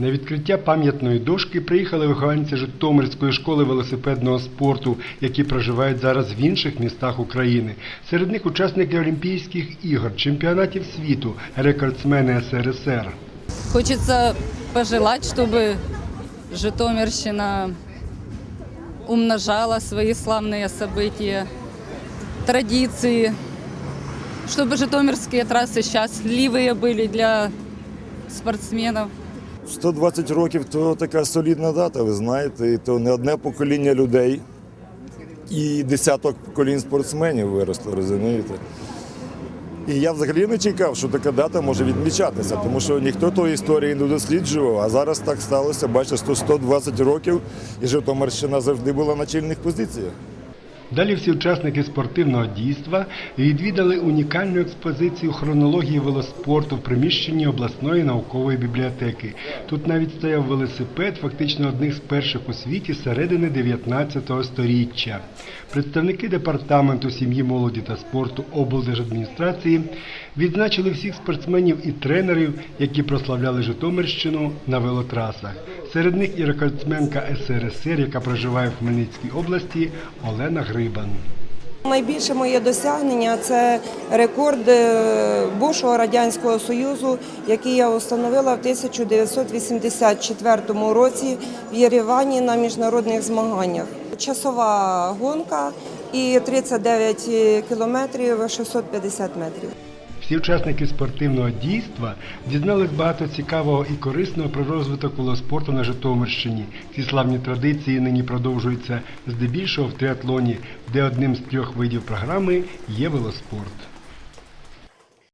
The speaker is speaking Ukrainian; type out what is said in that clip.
На відкриття пам'ятної дошки приїхали вихованці Житомирської школи велосипедного спорту, які проживають зараз в інших містах України. Серед них учасники Олімпійських ігор, чемпіонатів світу, рекордсмени СРСР. Хочется пожелать, чтобы Житомирщина умножала свои славные события, традиции, чтобы житомирские трассы счастливые были для спортсменов. 120 років то така солідна дата, ви знаєте, і то не одне покоління людей і десяток поколінь спортсменів виросло, розумієте? І я взагалі не чекав, що така дата може відмічатися, тому що ніхто тої історії не досліджував, а зараз так сталося, бачите, 120 років, і Житомирщина завжди була на чільних позиціях. Далі всі учасники спортивного дійства відвідали унікальну експозицію хронології велоспорту в приміщенні обласної наукової бібліотеки. Тут навіть стояв велосипед, фактично одних з перших у світі середини 19 століття. Представники департаменту сім'ї, молоді та спорту облдержадміністрації відзначили всіх спортсменів і тренерів, які прославляли Житомирщину на велотрасах. Серед них і рекордсменка СРСР, яка проживає в Хмельницькій області, Олена Грибан. Найбільше моє досягнення це рекорд е, бувшого радянського союзу, який я установила в 1984 році в Єревані на міжнародних змаганнях. Часова гонка і 39 кілометрів 650 метрів. Всі учасники спортивного дійства дізнались багато цікавого і корисного про розвиток велоспорту на Житомирщині. Ці славні традиції нині продовжуються здебільшого в триатлоні, де одним з трьох видів програми є велоспорт.